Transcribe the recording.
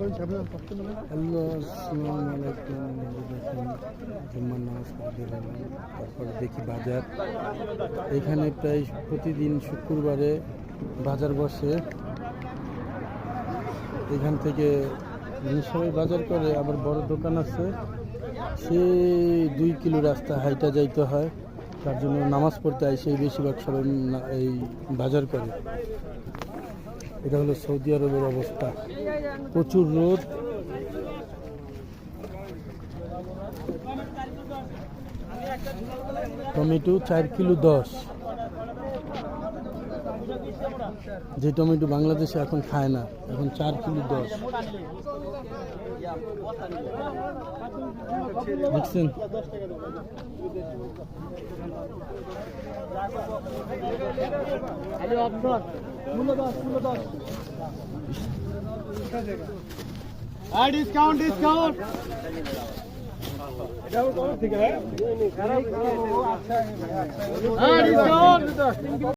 Hello দেখি বাজার। এখানে প্রায় প্রতিদিন শুক্রবারে বাজার বসে। এখান থেকে সবাই বাজার করে, আবার বড় দোকান আছে। সে দুই কিলো রাস্তা হাইটা যাইতে হয়। তার জন্য নামাজ পড়তে সেই বেশিরভাগ সবাই এই বাজার করে। এটা হলো সৌদি আরবের অবস্থা। প্রচুর রোদ। টমেটো চার কিলো দশ। যে টমেটো বাংলাদেশে এখন খায় না, এখন চার কিলো দশ। দেখছেন ডিসকাউন্ট ডিসকাউন্ট ডিসকাউন্ট